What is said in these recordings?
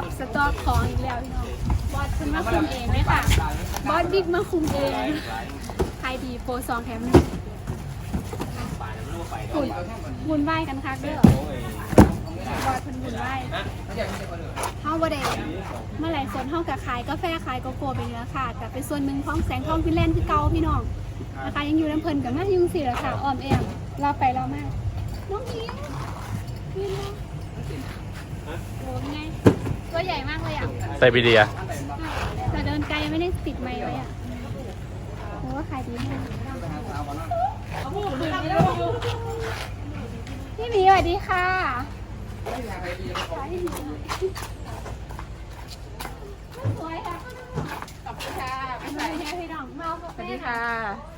ับสต็อกของอีกแล้วพี่น้องบอสคุณมาคุมเองเลยค่ะ บอสบิ๊กมาคุมเองขายดีโปรซองแถมหนึ่งหุ่นหุ่นไหวกันคักเด้อบอสคุณหุ่นไหวเฮาบ่ได้เมื่อไหร่สนเฮากับขายกาแฟขายโกโก้ไปเนื้อค่ะแต่เป็นส่วนหนึ่งของแสงทองฟินแลนด์คือเก่าพี่น้องนะคะยังอยู่น้ำเพลินกับแม่ยุงสิแหละค่ะออมแอมเราไปเรามากน้องยิ้มยิ้มนะโอ้ยไง ตัวใหญ่มากเลยอะไซบีเรีย แต่เดินไกลไม่ได้ติดไม้ไว้อะเพราะว่าขายดีมากพี่หมีสวัสดีค่ะสวยค่ะขอบคุณค่ะเป็นไรเนี่ยพี่น้องเมากาแฟสวัสดีค่ะ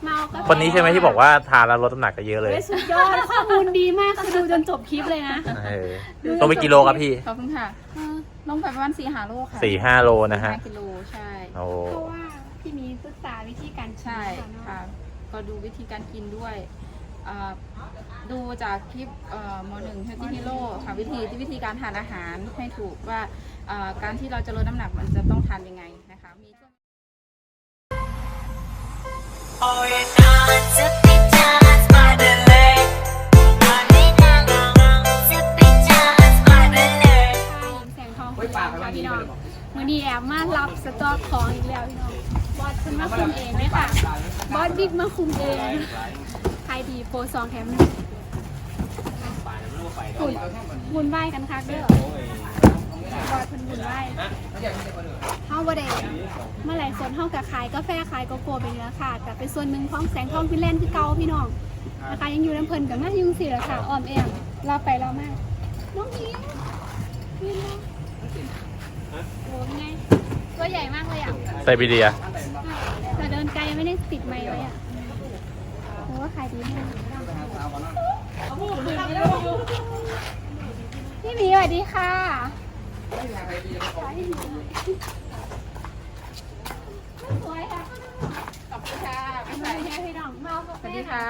เมากาแฟคนนี้ใช่ไหมที่บอกว่าทานแล้วลดน้ำหนักก็เยอะเลยเฮ้ยสุดยอดข้อมูลดีมากคือดูจนจบคลิปเลยนะ เออลงไปกิโลครับพี่ ขอบคุณค่ะ เออ ลงไปประมาณสี่หาโลค่ะสี่ห้าโลนะฮะห้ากิโลใช่โอ้เพราะว่าพี่หมีศึกษาวิธีการใช่กินเนอะค่ะ ก็ดูวิธีการกินด้วยอ่าดูจากคลิปเอ่อมหนึ่งเฮลตี้ฮีโร่ค่ะวิธีที่วิธีการทานอาหารให้ถูกว่าอ่าการที่เราจะลดน้ำหนักมันจะต้องทานยังไงนะคะมีช่วงีแอบมารับสต็อกของอีกแล้วพี่น้องบอสคุณมาคุมเองเลยค่ะ บอสบิ๊กมาคุมเองขายดีโปรซองแถมหนึ่งหุ่นหุ่นไหวกันคักเด้อบอสคุณหุ่นไหวเฮาบ่ได้เมื่อไหร่สนเฮากับขายกาแฟขายโกโก้ไปเนื้อค่ะแต่เป็นส่วนหนึ่งของแสงทองฟินแลนด์คือเกาพี่น้องนะคะยังอยู่น้ำเพลินกับแม่ยุงสิแหละค่ะออมแอมเราไปเรามากน้องยิ้มยิ้มนะ โอ้ยไงตัวใหญ่มากเลยอะไซบีเรีย แต่เดินไกลไม่ได้ติดไม้ไว้อะเพราะว่าขายดีมากพี่หมีสวัสดีค่ะสวยค่ะ ขอบคุณค่ะ เป็นไรเนี่ยพี่น้องเมากา สแฟวัสดีค่ะ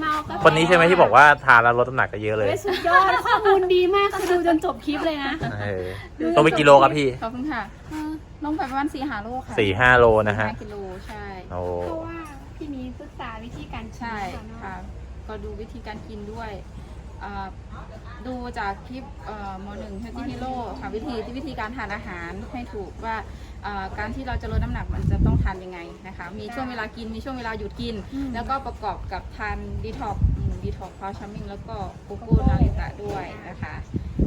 เมากาแฟคนนี้ใช่ไหมที่บอกว่าทานแล้วลดน้ำหนักก็เยอะเลยเฮ้ยสุดยอดข้อมูลดีมากคือดูจนจบคลิปเลยนะ เออลงไปกิโลครับพี่ขอบคุณค่ะเออลงไปประมาณสี่หาโลค่ะสี่ห้าโลนะฮะห้ากิโลใช่ โอ้เพราะว่าพี่หมีศึกษาวิธีการกินใช่เนอะค่ะ ก็ดูวิธีการกินด้วยอ่า ดูจากคลิปเอ่อมหนึ่งเฮลตี้ฮีโร่ค่ะวิธีที่วิธีการทานอาหารให้ถูกว่าอ่าการที่เราจะลดน้ำหนักมันจะต้องทานยังไงนะคะ มีช่วงเวลากินมีช่วงเวลาหยุดกิน แล้วก็ประกอบกับทานดีท็อกดีท็อกพาวชัมมิงแล้วก็โกโก้นาริตะด้วยนะคะ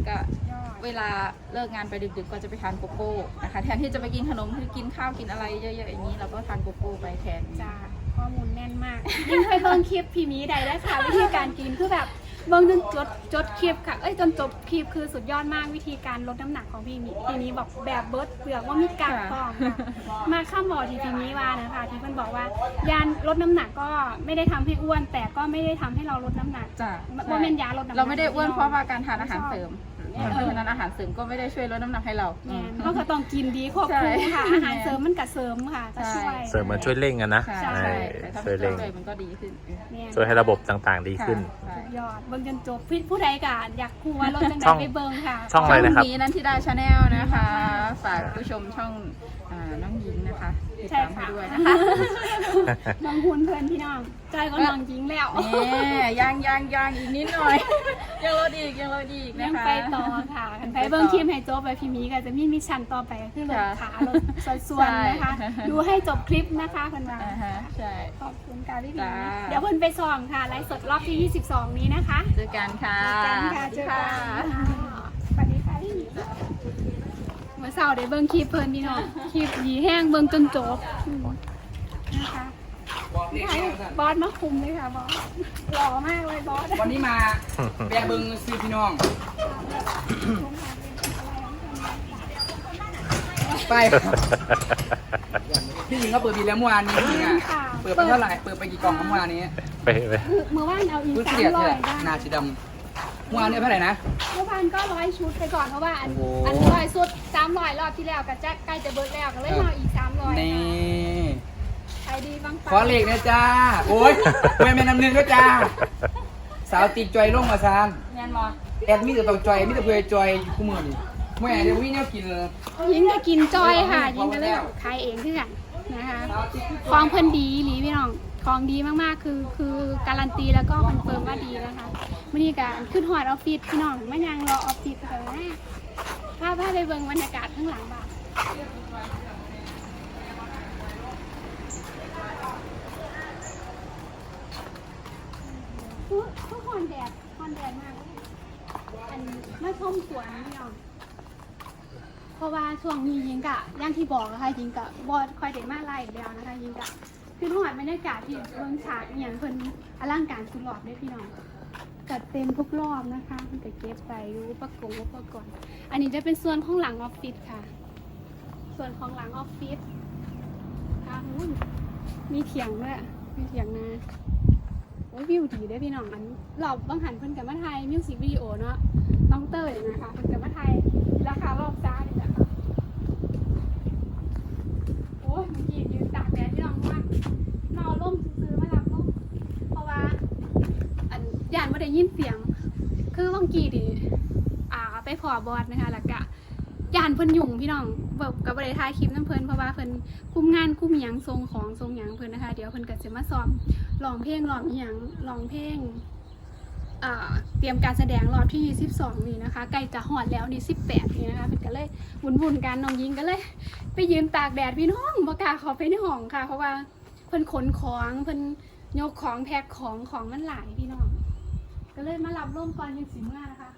ก็ยอดเวลาเลิกงานไปดึกๆก็จะไปทานโกโก้นะคะแทนที่จะไปกินขนมคือกินข้าวกินอะไรเยอะๆอย่างนี้เราก็ทานโกโก้ไปแทนจ้าข้อมูลแน่นมากยิ่งไปเบิ่งคลิปพี่หมีใดได้ค่ะวิธีการกินคือแบบ เบิ่งจนจดจดคลิปค่ะ เอ้ยจนจบคลิปคือสุดยอดมากวิธีการลดน้ำหนักของพี่หมีพี่หมีบอกแบบเบิร์ดเปลือกว่ามีกากพร้อมค่ะมาข้ามบอกที่พี่หมีว่านะคะ ที่เพิ่นบอกว่ายานลดน้ำหนักก็ไม่ได้ทำให้อ้วน แต่ก็ไม่ได้ทำให้เราลดน้ำหนักจ้ะว่าเป็นยาลดน้ำหนัก เราไม่ได้อ้วนเพราะว่าการทานอาหารเสริม เพราะฉะนั้นอาหารเสริมก็ไม่ได้ช่วยลดน้ำหนักให้เรา แม่นก็คือต้องกินดีควบคู่ค่ะ ใช่อาหารเสริมมันกะเสริมค่ะจะช่วย เสริมมันช่วยเร่งกันนะใช่เอใช่อแต่ถ้าช่วยไม่เร่งช่วยมันก็ดีขึ้น แม่นช่วยให้ระบบต่างๆดีขึ้นค่ะยอดเบิ่งจนจบผู้ผู้ใดกะอยากคูว่ารถจังไดช่อง ไปเบิ่งค่ะ ช่องอะไรนะครับ นี้นั่นที่ได้ชาแนลนะคะ ฝากผู้ชมช่องอ่าน้องหญิงนะคะติดใช่ตามให้ค่ะด้วยนะคะน้องคุณเพื่อนพี่น้องใจก็น้องจริงแล้วนี่ยังยังยังอีกนิดหน่อย ยังลดอีกยังลดอีกยันะงคะ ไปต่อค่ะกันไปเบิ่งทีมให้จบไปพี่หมีก็จะมีมิชชั่นต่อไปก็คือลดขาลดส่วนๆนะคะ ใช่ ดูให้จบคลิปนะคะเพิ่นว่าอ่าฮะใช่ ขอบคุณค่ะพี่หมีจ้า เดี๋ยวเพิ่นไปซ้อมค่ะไลฟ์สดรอบที่ 22 นี้นะคะเจอกันค่ะ เจอกันค่ะเจอกันสวัสดีค่ะพี่หมีเมื่อเช้าได้เบิ่งคลิปเพิ่นพี่น้องคลิปหยีแห้งเบิ่งจนจบอืมนะคะให้บอสมาคุมเลยค่ะบอสหล่อมากเลยบอสวันนี้มาแบะเบิงซื้อพี่น้องไปพี่หญิงก็เปิดบินแล้วเมื่อวานนี้พี่หญิงอะค่ะเปิดไปเท่าไหร่เปิดไปกี่กล่องเมื่อวานนี้ไปไปคือเมื่อวานเอาอีกรู้สาเสีมยดร้อเนี่ยยได้ นาสีดำ เมื่อวานเนี่ยเท่าไหร่นะ เมื่อวานก็ร้อยชุดไปก่อนเพราะว่าอันโอ้โห อันร้อยชุดสามร้อยรอบที่แล้วก็จะใกล้จะเบิร์ดแล้วก็เลยมาอีกสามร้อยนี่ใครดีบ้างขอเลขนะจ้าโอ้ยแม่แม่น้ำหนึ่งด้วยจ้า สาวติดจอยลงมาซานงานมอแอดมิแต่ต้องจอยมิแต่เพื่อจอยอยู่คู่มือนี่แม่เดี๋ยววิ่งเนี่ยกินเลย ยิงก็กินจอยค่ะ ยิงก็เลยขายเองคือกันนะคะของเพิ่นดีหลีพี่น้องของดีมากๆ คือคือการันตีแล้วก็คอนเฟิร์มว่าดีนะคะ มื่อนี้การขึ้นหอดออฟฟิศพี่น้องม่ยังรอออฟฟิศแต่ว่าพาพาไปเบิ่งบรรยากาศข้างหลังบ้านทุกคนแดดคนแดดมากเลยอันมาชมสวนพี่น้องเพราะว่าช่วงนี้ยิงกะย่างที่บอกนะคะยิงกะบอดคอยเด็มาไล่แล้วนะคะยิงกะคือหอดบรรยากาศที่เมืองฉากอย่างเพิ่นอลังการสุดหลอดด้วยพี่น้อง จัดเต็มทุกรอบนะคะมันก็เก็บไปรู้อุประกงอุปกรณ์อันนี้จะเป็นส่วนของหลังออฟฟิศค่ะ ส่วนของหลังออฟฟิศค่ะอุ้ยมีเถียงด้วยมีเถียงนาโอ้ยวิวดีได้พี่น้องอันรอบบางหันเพิ่นกับมาไทยมิวสิกวิดีโอเนาะน้องเตยนะคะเพิ่นกับมาถ่ายราคารอบจ้านี่แหละค่ะ โอ้ยเมื่อกี้ยืนตากแดดที่น้องว่าเมาล่มซื้อมารับล่มเพราะว่า อันยาน ได้ยินเสียง คือบางกีดิอ่าไปพอบอดนะคะแล้วก็ยานเพิ่นยุ่งพี่น้องแบบกับบริถ่ายคลิปน้ำเพิ่นเพราะว่าเพิ่นคุมงานคุมหยังทรงของทรงหยังเพิ่นนะคะ เดี๋ยวเพิ่นก็จะมาซ้อมร้องเพลงร้องหยังร้องเพลงเตรียมการแสดงรอบที่ 22 นี้นะคะใกล้จะหอดแล้วนี่ 18 นี่นะคะเพิ่นก็เลยวุ่นๆกันน้องยิงก็เลย ไปยืนตากแดดพี่น้องบ่กาขาไปในห้องค่ะ เพราะว่าเพิ่นขนของเพิ่นยกของแพ็คของของมันหลายพี่น้อง ก็เลยมารับร่วมก่อนยังสิเมื่อนะคะ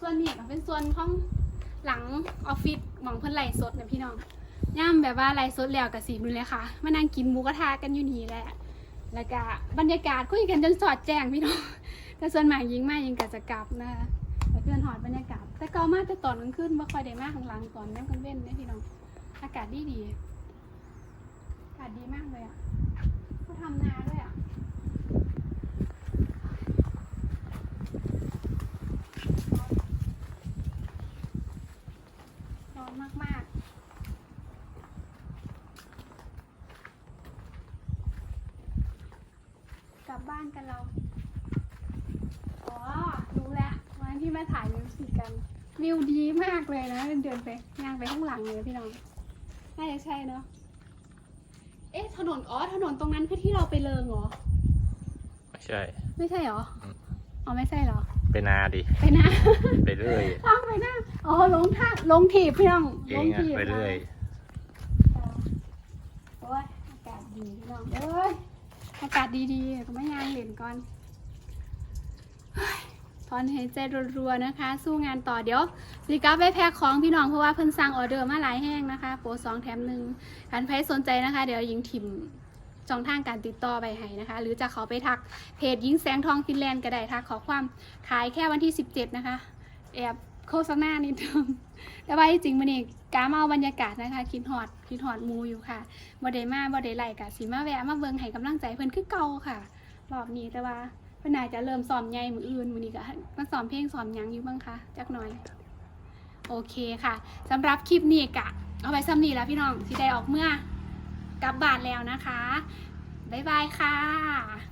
ส่วนนี้ก็เป็นส่วนของหลังออฟฟิศหมองเพิ่นไหลสดนะพี่น้องย่ามแบบว่าไหลสดแล้วกับสีมือเลยค่ะมานั่งกินหมูกระทะกันอยู่นี่แหละแล้วก็บรรยากาศคุยกันจนสอดแจ้งพี่น้องแต่ส่วนมากยิงมายิงก็จะกลับนะคะแล้วเพื่อนหอดบรรยากาศ แต่ก็มาแต่ตอนกลางคืนบ่ค่อยได้มาข้างหลังตอนแม่กลางเว้นเนี่ยพี่น้องอากาศดีดีอากาศดีมากเลยอะเขาทำนาด้วยอะ ร้อนมาก ๆ ก ลับบ้านกันเรา อ๋อ รู้แล้ววันที่มาถ่ายมิวสิกกัน วิวดีมากเลยนะ เดินไปย่างไปข้างหลังเลยพี่น้อง น่าจะใช่เนาะ เอ๊ะ ถนน อ๋อ ถนนตรงนั้นคือที่เราไปเลิงเหรอ ไม่ใช่ ไม่ใช่เหรออืมอ๋อ ไม่ใช่เหรอ ไปนาดิ ไปนะไปเรื่อยทางไปนะอ๋อ ลงท่าลงถีบพี่น้องเอลงงอะถีบไปเรื่อยโอ้ยอากาศดีพี่น้องเอ้ย อากาศดีๆ ก็ไม่ยางเหรียญก่อนถอนหายใจรัวๆนะคะ สู้งานต่อเดี๋ยวสิกลับไปแพ็คของพี่น้องเพราะว่าเพิ่นสั่งออเดอร์มาหลายแห้งนะคะ โปรสองแถมหนึ่งการใครสนใจนะคะ เดี๋ยวยิงทิมช่องทางการติดต่อไปให้นะคะ หรือจะเขาไปทักเพจยิงแสงทองฟินแลนด์ก็ได้ทักขอความขายแค่วันที่ 17 นะคะ แอบ โฆษณานิดนึงแต่ว่าจริงมันนี่กามาเอาบรรยากาศนะคะ คิดฮอดคิดฮอดมูอยู่ค่ะบ่ได้มาบ่ได้ไลกะสิมาแวะมาเบิ่งให้กำลังใจเพิ่นคือเก่าค่ะรอบนี้แต่ว่าเพิ่นน่าจะเริ่มซ้อมใหญ่มืออื่นมือนี้ก็มาซ้อมเพลงซ้อมยังอยู่บ้างคะจักหน่อย โอเคค่ะสำหรับคลิปนี้กะ เอาไว้ซ้ำนี้แล้วพี่น้องสิได้ออกเมื่อกลับบ้านแล้วนะคะบ๊ายบายค่ะ